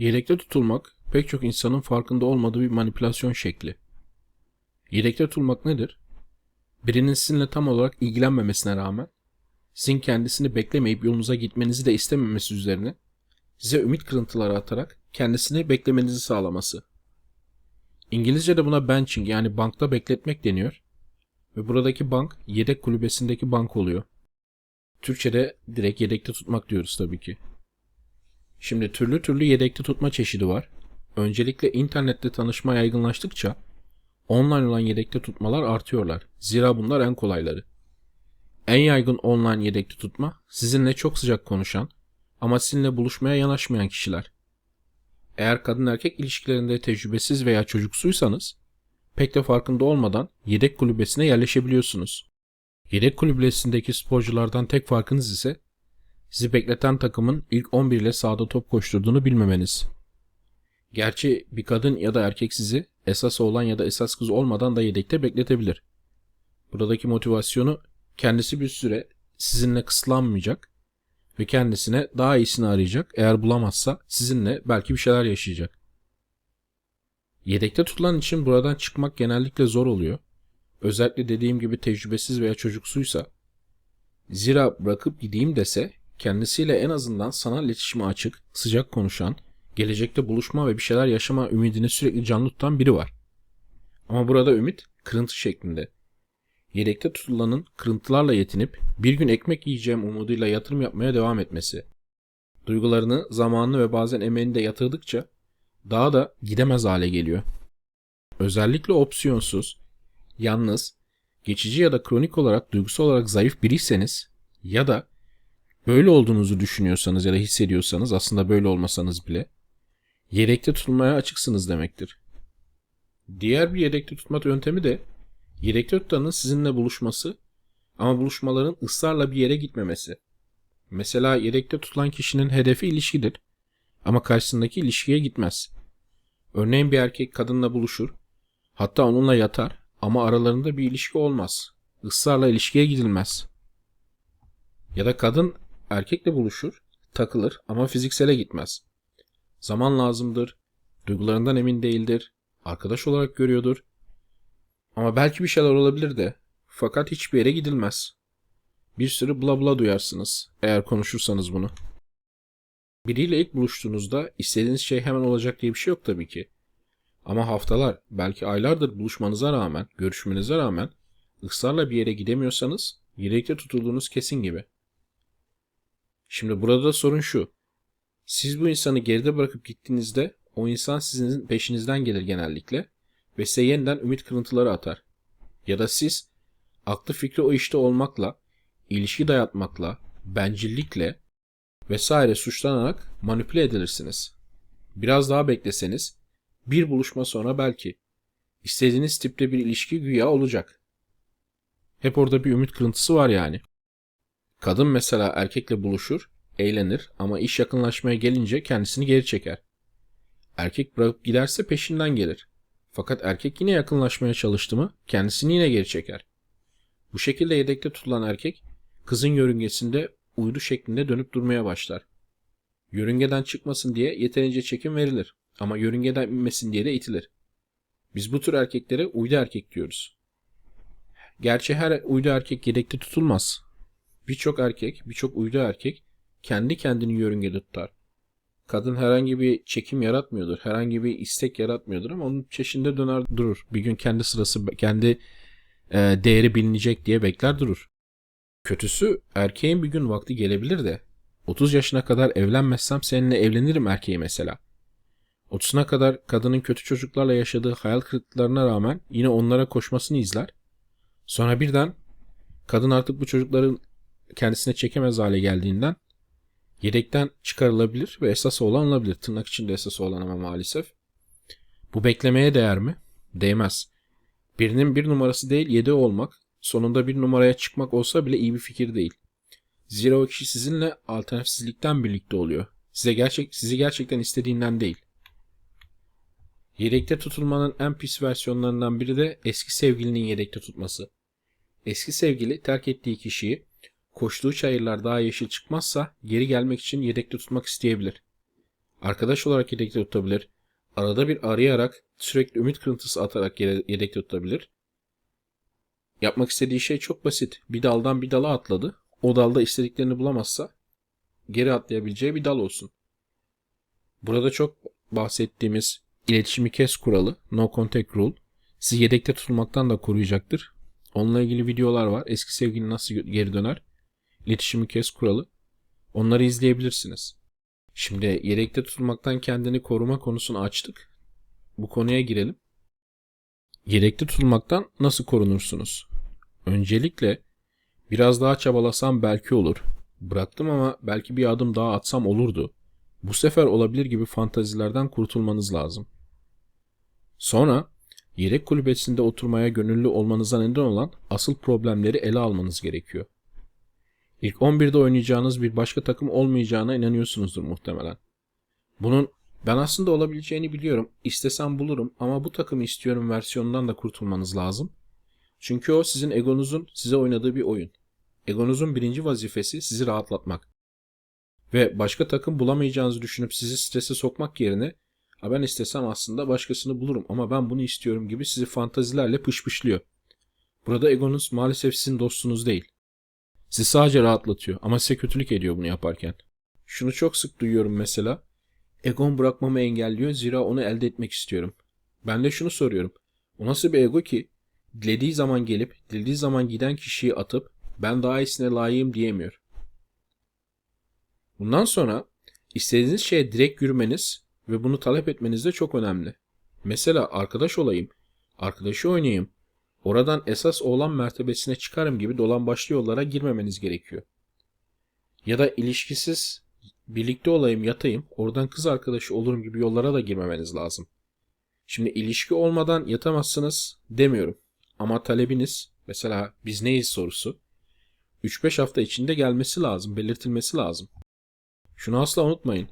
Yedekte tutulmak pek çok insanın farkında olmadığı bir manipülasyon şekli. Yedekte tutulmak nedir? Birinin sizinle tam olarak ilgilenmemesine rağmen sizin kendisini beklemeyip yolunuza gitmenizi de istememesi üzerine size ümit kırıntıları atarak kendisini beklemenizi sağlaması. İngilizce'de buna benching yani bankta bekletmek deniyor ve buradaki bank yedek kulübesindeki bank oluyor. Türkçe'de direkt yedekte tutmak diyoruz tabii ki. Şimdi türlü türlü yedekte tutma çeşidi var. Öncelikle internette tanışma yaygınlaştıkça online olan yedekte tutmalar artıyorlar. Zira bunlar en kolayları. En yaygın online yedekte tutma sizinle çok sıcak konuşan ama sizinle buluşmaya yanaşmayan kişiler. Eğer kadın erkek ilişkilerinde tecrübesiz veya çocuksuysanız pek de farkında olmadan yedek kulübesine yerleşebiliyorsunuz. Yedek kulübesindeki sporculardan tek farkınız ise sizi bekleten takımın ilk 11 ile sahada top koşturduğunu bilmemeniz. Gerçi bir kadın ya da erkek sizi esas oğlan ya da esas kız olmadan da yedekte bekletebilir. Buradaki motivasyonu kendisi bir süre sizinle kısıtlanmayacak ve kendisine daha iyisini arayacak. Eğer bulamazsa sizinle belki bir şeyler yaşayacak. Yedekte tutulan için buradan çıkmak genellikle zor oluyor. Özellikle dediğim gibi tecrübesiz veya çocuksuysa. Zira bırakıp gideyim dese kendisiyle en azından sanal iletişime açık, sıcak konuşan, gelecekte buluşma ve bir şeyler yaşama ümidini sürekli canlı tutan biri var. Ama burada ümit kırıntı şeklinde. Yedekte tutulanın kırıntılarla yetinip bir gün ekmek yiyeceğim umuduyla yatırım yapmaya devam etmesi. Duygularını, zamanını ve bazen emeğini de yatırdıkça daha da gidemez hale geliyor. Özellikle opsiyonsuz, yalnız, geçici ya da kronik olarak duygusal olarak zayıf biriyseniz ya da böyle olduğunuzu düşünüyorsanız ya da hissediyorsanız aslında böyle olmasanız bile yedekte tutulmaya açıksınız demektir. Diğer bir yedekte tutma yöntemi de yedekte tutanın sizinle buluşması ama buluşmaların ısrarla bir yere gitmemesi. Mesela yedekte tutulan kişinin hedefi ilişkidir ama karşısındaki ilişkiye gitmez. Örneğin bir erkek kadınla buluşur, hatta onunla yatar ama aralarında bir ilişki olmaz. Israrla ilişkiye gidilmez. Ya da kadın erkekle buluşur, takılır ama fiziksele gitmez. Zaman lazımdır, duygularından emin değildir, arkadaş olarak görüyordur. Ama belki bir şeyler olabilir de fakat hiçbir yere gidilmez. Bir sürü bla bla duyarsınız eğer konuşursanız bunu. Biriyle ilk buluştuğunuzda istediğiniz şey hemen olacak diye bir şey yok tabii ki. Ama haftalar, belki aylardır buluşmanıza rağmen, görüşmenize rağmen ısrarla bir yere gidemiyorsanız yedekte tutulduğunuz kesin gibi. Şimdi burada da sorun şu. Siz bu insanı geride bırakıp gittiğinizde o insan sizin peşinizden gelir genellikle ve size yeniden ümit kırıntıları atar. Ya da siz aklı fikri o işte olmakla, ilişki dayatmakla, bencillikle vesaire suçlanarak manipüle edilirsiniz. Biraz daha bekleseniz bir buluşma sonra belki istediğiniz tipte bir ilişki güya olacak. Hep orada bir ümit kırıntısı var yani. Kadın mesela erkekle buluşur, eğlenir ama iş yakınlaşmaya gelince kendisini geri çeker. Erkek bırakıp giderse peşinden gelir. Fakat erkek yine yakınlaşmaya çalıştı mı kendisini yine geri çeker. Bu şekilde yedekte tutulan erkek kızın yörüngesinde uydu şeklinde dönüp durmaya başlar. Yörüngeden çıkmasın diye yeterince çekim verilir ama yörüngeden inmesin diye de itilir. Biz bu tür erkeklere uydu erkek diyoruz. Gerçi her uydu erkek yedekte tutulmaz. Birçok erkek, birçok uydu erkek kendi kendini yörüngede tutar. Kadın herhangi bir çekim yaratmıyordur, herhangi bir istek yaratmıyordur ama onun çeşinde döner durur. Bir gün kendi sırası, kendi e, değeri bilinecek diye bekler durur. Kötüsü erkeğin bir gün vakti gelebilir de 30 yaşına kadar evlenmezsem seninle evlenirim erkeği mesela. 30'una kadar kadının kötü çocuklarla yaşadığı hayal kırıklıklarına rağmen yine onlara koşmasını izler. Sonra birden kadın artık bu çocukların kendisine çekemez hale geldiğinden yedekten çıkarılabilir ve esas olan olabilir. Tırnak içinde esas olan ama maalesef. Bu beklemeye değer mi? Değmez. Birinin bir numarası değil yedeği olmak, sonunda bir numaraya çıkmak olsa bile iyi bir fikir değil. Zira o kişi sizinle alternatifsizlikten birlikte oluyor. Size gerçek, sizi gerçekten istediğinden değil. Yedekte tutulmanın en pis versiyonlarından biri de eski sevgilinin yedekte tutması. Eski sevgili terk ettiği kişiyi koştuğu çayırlar daha yeşil çıkmazsa geri gelmek için yedekte tutmak isteyebilir. Arkadaş olarak yedekte tutabilir. Arada bir arayarak sürekli ümit kırıntısı atarak yede- yedekte tutabilir. Yapmak istediği şey çok basit. Bir daldan bir dala atladı. O dalda istediklerini bulamazsa geri atlayabileceği bir dal olsun. Burada çok bahsettiğimiz iletişimi kes kuralı, no contact rule, sizi yedekte tutulmaktan da koruyacaktır. Onunla ilgili videolar var. Eski sevgili nasıl geri döner? İletişimi kes kuralı. Onları izleyebilirsiniz. Şimdi yedekte tutulmaktan kendini koruma konusunu açtık. Bu konuya girelim. Yedekte tutulmaktan nasıl korunursunuz? Öncelikle biraz daha çabalasam belki olur. Bıraktım ama belki bir adım daha atsam olurdu. Bu sefer olabilir gibi fantazilerden kurtulmanız lazım. Sonra yedek kulübesinde oturmaya gönüllü olmanıza neden olan asıl problemleri ele almanız gerekiyor. İlk 11'de oynayacağınız bir başka takım olmayacağına inanıyorsunuzdur muhtemelen. Bunun ben aslında olabileceğini biliyorum. İstesem bulurum ama bu takımı istiyorum versiyonundan da kurtulmanız lazım. Çünkü o sizin egonuzun size oynadığı bir oyun. Egonuzun birinci vazifesi sizi rahatlatmak. Ve başka takım bulamayacağınızı düşünüp sizi strese sokmak yerine ha ben istesem aslında başkasını bulurum ama ben bunu istiyorum gibi sizi fantazilerle pışpışlıyor. Burada egonuz maalesef sizin dostunuz değil. Sizi sadece rahatlatıyor ama size kötülük ediyor bunu yaparken. Şunu çok sık duyuyorum mesela. Egon bırakmamı engelliyor zira onu elde etmek istiyorum. Ben de şunu soruyorum. O nasıl bir ego ki dilediği zaman gelip dilediği zaman giden kişiyi atıp ben daha iyisine layığım diyemiyor. Bundan sonra istediğiniz şeye direkt yürümeniz ve bunu talep etmeniz de çok önemli. Mesela arkadaş olayım, arkadaşı oynayayım, oradan esas oğlan mertebesine çıkarım gibi dolan başlı yollara girmemeniz gerekiyor. Ya da ilişkisiz birlikte olayım yatayım, oradan kız arkadaşı olurum gibi yollara da girmemeniz lazım. Şimdi ilişki olmadan yatamazsınız demiyorum. Ama talebiniz, mesela biz neyiz sorusu, 3-5 hafta içinde gelmesi lazım, belirtilmesi lazım. Şunu asla unutmayın.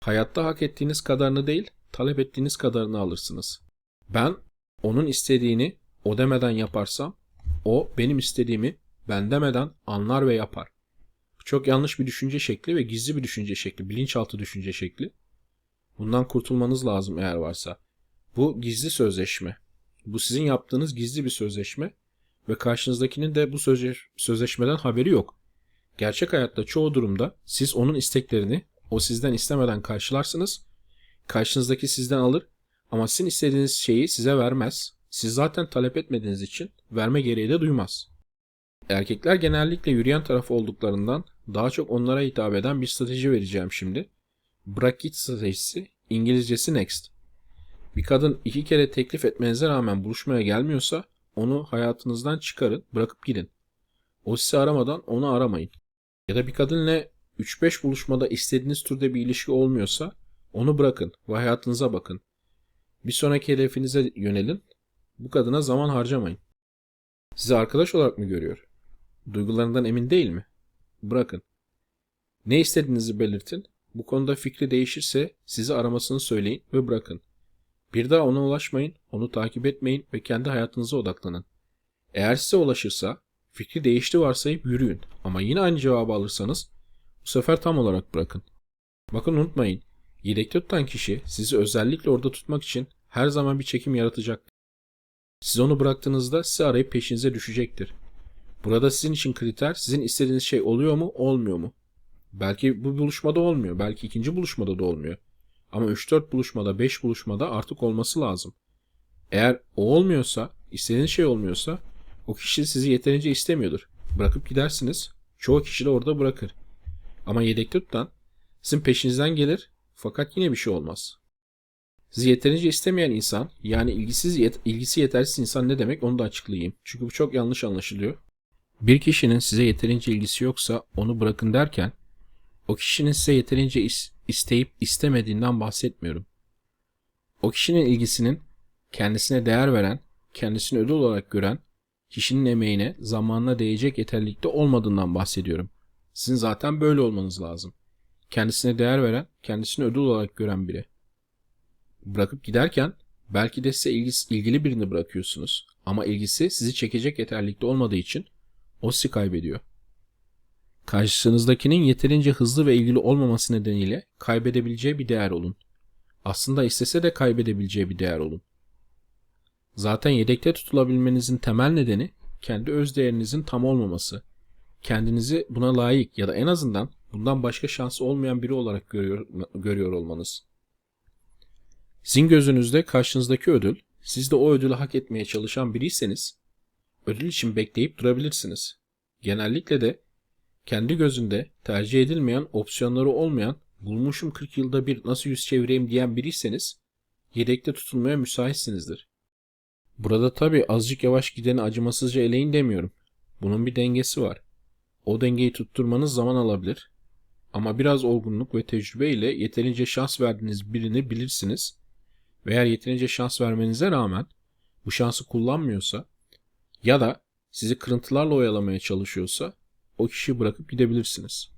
Hayatta hak ettiğiniz kadarını değil, talep ettiğiniz kadarını alırsınız. Ben onun istediğini o demeden yaparsam, o benim istediğimi ben demeden anlar ve yapar. Çok yanlış bir düşünce şekli ve gizli bir düşünce şekli, bilinçaltı düşünce şekli. Bundan kurtulmanız lazım eğer varsa. Bu gizli sözleşme. Bu sizin yaptığınız gizli bir sözleşme ve karşınızdakinin de bu sözleş- sözleşmeden haberi yok. Gerçek hayatta çoğu durumda siz onun isteklerini o sizden istemeden karşılarsınız. Karşınızdaki sizden alır ama sizin istediğiniz şeyi size vermez. Siz zaten talep etmediğiniz için verme gereği de duymaz. Erkekler genellikle yürüyen taraf olduklarından daha çok onlara hitap eden bir strateji vereceğim şimdi. Bırak git stratejisi, İngilizcesi next. Bir kadın iki kere teklif etmenize rağmen buluşmaya gelmiyorsa onu hayatınızdan çıkarın, bırakıp gidin. O sizi aramadan onu aramayın. Ya da bir kadınla 3-5 buluşmada istediğiniz türde bir ilişki olmuyorsa onu bırakın ve hayatınıza bakın. Bir sonraki hedefinize yönelin. Bu kadına zaman harcamayın. Sizi arkadaş olarak mı görüyor? Duygularından emin değil mi? Bırakın. Ne istediğinizi belirtin. Bu konuda fikri değişirse sizi aramasını söyleyin ve bırakın. Bir daha ona ulaşmayın, onu takip etmeyin ve kendi hayatınıza odaklanın. Eğer size ulaşırsa fikri değişti varsayıp yürüyün ama yine aynı cevabı alırsanız bu sefer tam olarak bırakın. Bakın unutmayın, yedekte tutan kişi sizi özellikle orada tutmak için her zaman bir çekim yaratacak. Siz onu bıraktığınızda sizi arayıp peşinize düşecektir. Burada sizin için kriter sizin istediğiniz şey oluyor mu olmuyor mu? Belki bu buluşmada olmuyor, belki ikinci buluşmada da olmuyor. Ama 3-4 buluşmada, 5 buluşmada artık olması lazım. Eğer o olmuyorsa, istediğiniz şey olmuyorsa o kişi sizi yeterince istemiyordur. Bırakıp gidersiniz. Çoğu kişi de orada bırakır. Ama yedekte tutan sizin peşinizden gelir fakat yine bir şey olmaz. Yeterince istemeyen insan yani ilgisiz yet ilgisi yetersiz insan ne demek onu da açıklayayım. Çünkü bu çok yanlış anlaşılıyor. Bir kişinin size yeterince ilgisi yoksa onu bırakın derken o kişinin size yeterince is- isteyip istemediğinden bahsetmiyorum. O kişinin ilgisinin kendisine değer veren, kendisini ödül olarak gören, kişinin emeğine, zamanına değecek yeterlilikte olmadığından bahsediyorum. Sizin zaten böyle olmanız lazım. Kendisine değer veren, kendisini ödül olarak gören biri. Bırakıp giderken belki de size ilgisi, ilgili birini bırakıyorsunuz. Ama ilgisi sizi çekecek yeterlilikte olmadığı için o sizi kaybediyor. Karşınızdakinin yeterince hızlı ve ilgili olmaması nedeniyle kaybedebileceği bir değer olun. Aslında istese de kaybedebileceği bir değer olun. Zaten yedekte tutulabilmenizin temel nedeni kendi öz değerinizin tam olmaması. Kendinizi buna layık ya da en azından bundan başka şansı olmayan biri olarak görüyor, görüyor olmanız. Sizin gözünüzde karşınızdaki ödül, siz de o ödülü hak etmeye çalışan biriyseniz, ödül için bekleyip durabilirsiniz. Genellikle de kendi gözünde tercih edilmeyen, opsiyonları olmayan, bulmuşum 40 yılda bir nasıl yüz çevireyim diyen biriyseniz, yedekte tutulmaya müsaitsinizdir. Burada tabi azıcık yavaş gideni acımasızca eleyin demiyorum. Bunun bir dengesi var. O dengeyi tutturmanız zaman alabilir. Ama biraz olgunluk ve tecrübe ile yeterince şans verdiğiniz birini bilirsiniz. Ve eğer yeterince şans vermenize rağmen bu şansı kullanmıyorsa ya da sizi kırıntılarla oyalamaya çalışıyorsa o kişiyi bırakıp gidebilirsiniz.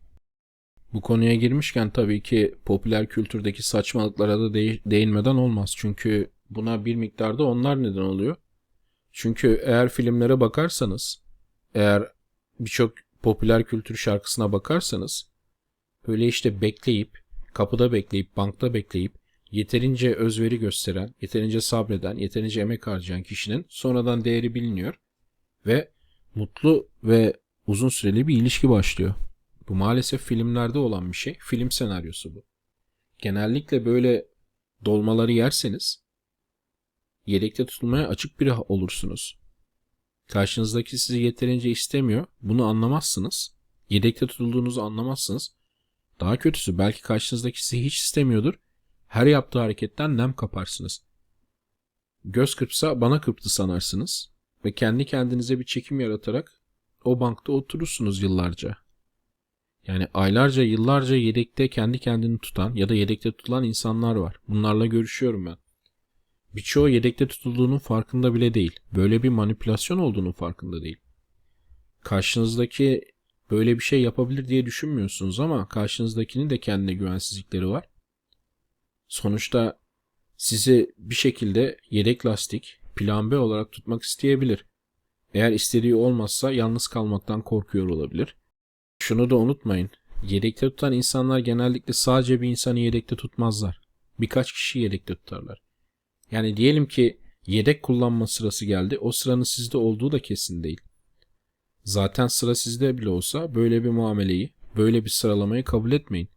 Bu konuya girmişken tabii ki popüler kültürdeki saçmalıklara da değ- değinmeden olmaz. Çünkü buna bir miktarda onlar neden oluyor. Çünkü eğer filmlere bakarsanız, eğer birçok popüler kültür şarkısına bakarsanız, böyle işte bekleyip, kapıda bekleyip, bankta bekleyip, yeterince özveri gösteren, yeterince sabreden, yeterince emek harcayan kişinin sonradan değeri biliniyor ve mutlu ve uzun süreli bir ilişki başlıyor. Bu maalesef filmlerde olan bir şey. Film senaryosu bu. Genellikle böyle dolmaları yerseniz yedekte tutulmaya açık biri olursunuz. Karşınızdaki sizi yeterince istemiyor. Bunu anlamazsınız. Yedekte tutulduğunuzu anlamazsınız. Daha kötüsü belki karşınızdaki sizi hiç istemiyordur. Her yaptığı hareketten nem kaparsınız. Göz kırpsa bana kırptı sanarsınız ve kendi kendinize bir çekim yaratarak o bankta oturursunuz yıllarca. Yani aylarca, yıllarca yedekte kendi kendini tutan ya da yedekte tutulan insanlar var. Bunlarla görüşüyorum ben. Birçoğu yedekte tutulduğunun farkında bile değil. Böyle bir manipülasyon olduğunun farkında değil. Karşınızdaki böyle bir şey yapabilir diye düşünmüyorsunuz ama karşınızdakinin de kendine güvensizlikleri var. Sonuçta sizi bir şekilde yedek lastik, plan B olarak tutmak isteyebilir. Eğer istediği olmazsa yalnız kalmaktan korkuyor olabilir. Şunu da unutmayın. Yedekte tutan insanlar genellikle sadece bir insanı yedekte tutmazlar. Birkaç kişi yedekte tutarlar. Yani diyelim ki yedek kullanma sırası geldi. O sıranın sizde olduğu da kesin değil. Zaten sıra sizde bile olsa böyle bir muameleyi, böyle bir sıralamayı kabul etmeyin.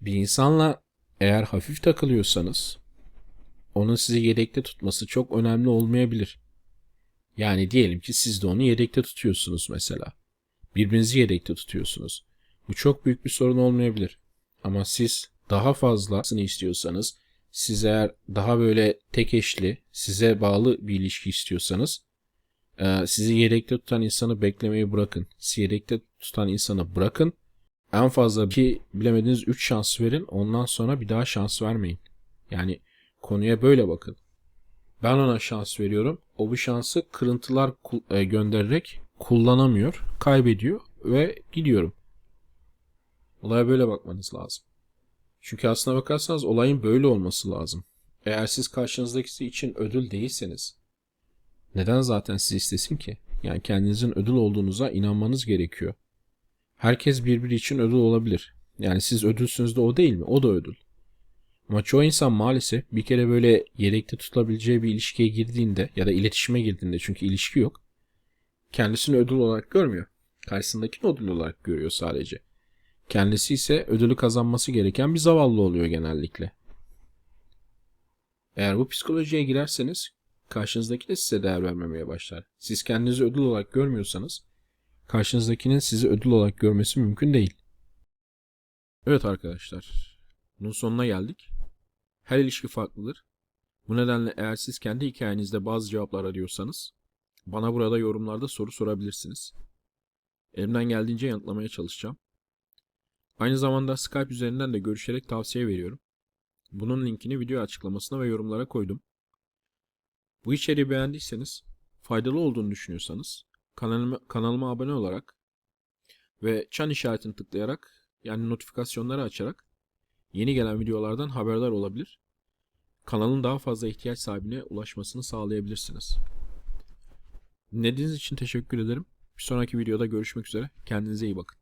Bir insanla eğer hafif takılıyorsanız onun sizi yedekte tutması çok önemli olmayabilir. Yani diyelim ki siz de onu yedekte tutuyorsunuz mesela. Birbirinizi yedekte tutuyorsunuz. Bu çok büyük bir sorun olmayabilir. Ama siz daha fazlasını istiyorsanız, siz eğer daha böyle tek eşli, size bağlı bir ilişki istiyorsanız, sizi yedekte tutan insanı beklemeyi bırakın. Sizi yedekte tutan insanı bırakın. En fazla ki bilemediğiniz 3 şans verin. Ondan sonra bir daha şans vermeyin. Yani konuya böyle bakın. Ben ona şans veriyorum. O bu şansı kırıntılar e, göndererek kullanamıyor, kaybediyor ve gidiyorum. Olaya böyle bakmanız lazım. Çünkü aslına bakarsanız olayın böyle olması lazım. Eğer siz karşınızdaki için ödül değilseniz neden zaten sizi istesin ki? Yani kendinizin ödül olduğunuza inanmanız gerekiyor. Herkes birbiri için ödül olabilir. Yani siz ödülsünüz de o değil mi? O da ödül. Ama çoğu insan maalesef bir kere böyle yedekte tutabileceği bir ilişkiye girdiğinde ya da iletişime girdiğinde çünkü ilişki yok. Kendisini ödül olarak görmüyor. Karşısındakini ödül olarak görüyor sadece. Kendisi ise ödülü kazanması gereken bir zavallı oluyor genellikle. Eğer bu psikolojiye girerseniz karşınızdaki de size değer vermemeye başlar. Siz kendinizi ödül olarak görmüyorsanız karşınızdakinin sizi ödül olarak görmesi mümkün değil. Evet arkadaşlar, bunun sonuna geldik. Her ilişki farklıdır. Bu nedenle eğer siz kendi hikayenizde bazı cevaplar arıyorsanız bana burada yorumlarda soru sorabilirsiniz. Elimden geldiğince yanıtlamaya çalışacağım. Aynı zamanda Skype üzerinden de görüşerek tavsiye veriyorum. Bunun linkini video açıklamasına ve yorumlara koydum. Bu içeriği beğendiyseniz, faydalı olduğunu düşünüyorsanız kanalıma, kanalıma abone olarak ve çan işaretini tıklayarak yani notifikasyonları açarak yeni gelen videolardan haberdar olabilir. Kanalın daha fazla ihtiyaç sahibine ulaşmasını sağlayabilirsiniz. Dinlediğiniz için teşekkür ederim. Bir sonraki videoda görüşmek üzere. Kendinize iyi bakın.